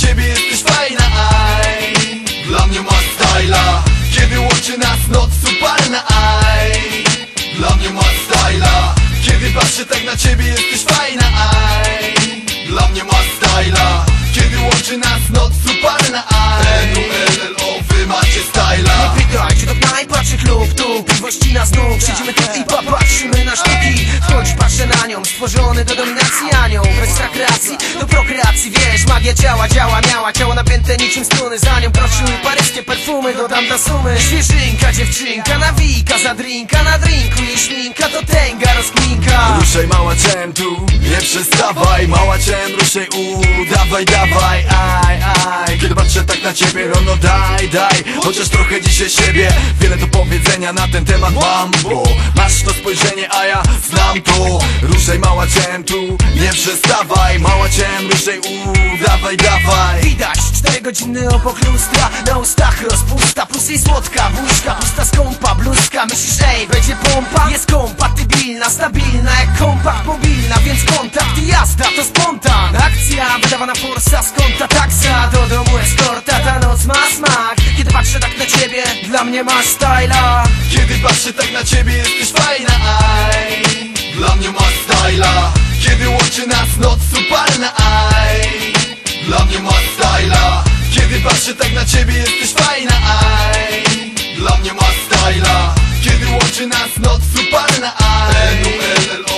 ciebie jesteś fajna aj. Dla mnie masz styla. Kiedy łączy nas noc upalna aj. Dla mnie masz styla. Kiedy patrzę tak na ciebie jesteś fajna aj. Dla mnie masz styla. Kiedy łączy nas noc upalna aj. N-U-L-L-O wy macie styla. Pytaj, czy to knajpa, czy klub tu Piwości na znów, siedzimy tu i Wchodź, nią, stworzony do dominacji anioł Bez rekreacji, do prokreacji, wiesz Magia ciała, działa, miała ciało napięte niczym struny Za nią kroczyły paryskie perfumy, dodam do sumy. Świeżynka, dziewczynka, nawika za drinka Na drinku jej śminka, to tęga rozkminka. Ruszaj mała czem tu, nie przestawaj Mała czem, ruszaj u, dawaj, dawaj Aj, aj, kiedy patrzę tak na ciebie No no daj, daj, chociaż trochę dzisiaj siebie. Wiele do powiedzenia na ten temat mam Bo znam to Ruszaj mała czem tu, nie przestawaj Mała czem, ruszaj u, dawaj, dawaj Widać czterogodzinny obok lustra Na ustach rozpusta plus jej słodka Wóźka pusta skąpa, bluzka. Myślisz, ej, będzie pompa? Jest kompatybilna, stabilna jak kompakt mobilna Więc kontakt i jazda to spontan. Akcja wydawana forsa z konta taksa. Do domu eskorta, ta noc ma smak. Kiedy patrzę tak na ciebie, dla mnie masz styla. Kiedy patrzę tak na ciebie jesteś fajna, aj Kiedy łączy nas noc upalna, aj. Dla mnie masz styla. Kiedy patrzę tak na ciebie jesteś fajna, aj. Dla mnie masz styla. Kiedy łączy nas noc upalna, aj